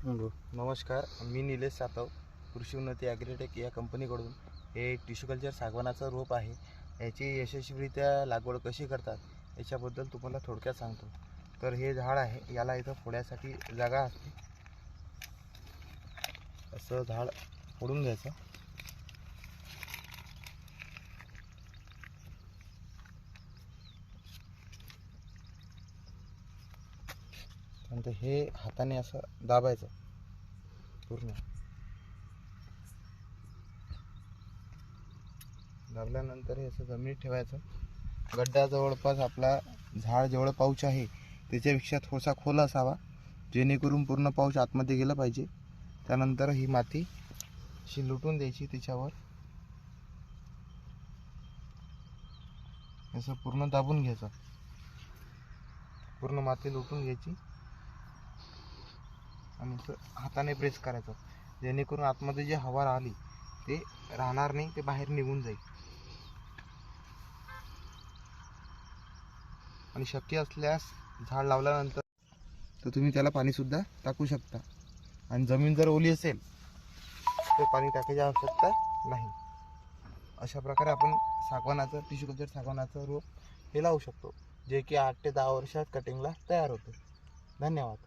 नमस्कार मी निलेश सातव कृषी उन्नती ॲग्रीटेक या कंपनीकडून हे टिश्यू कल्चर सागवानाचं रोप आहे. याची यशस्वीरित्या लागवड कशी करतात याच्याबद्दल तुम्हाला थोडक्यात सांगतो. तर हे झाड आहे याला इथं फोड्यासाठी जागा असते. असं झाड फोडून घ्यायचं. नंतर हे हाताने असं दाबायचं पूर्ण. दाबल्यानंतर हे असं जमिनीत ठेवायचं. गड्डा जवळपास आपला झाड जेवढं पाऊच आहे त्याच्यापेक्षा थोडासा खोल असावा जेणेकरून पूर्ण पाऊच आतमध्ये गेलं पाहिजे. त्यानंतर ही माती अशी लुटून द्यायची त्याच्यावर. असं पूर्ण दाबून घ्यायचं. पूर्ण माती लुटून घ्यायची. आणि असं हाताने प्रेस करायचं. जेणेकरून आतमध्ये जी हवा राहिली ते राहणार नाही ते बाहेर निघून जाईल. आणि शक्य असल्यास झाड लावल्यानंतर तर तुम्ही त्याला पाणीसुद्धा टाकू शकता. आणि जमीन जर ओली असेल तर पाणी टाकायची आवश्यकता नाही. अशा प्रकारे आपण सागवानाचं टिश्यू कल्चर सागवानाचं रोप हे लावू शकतो जे की आठ ते दहा वर्षात कटिंगला तयार होते. धन्यवाद.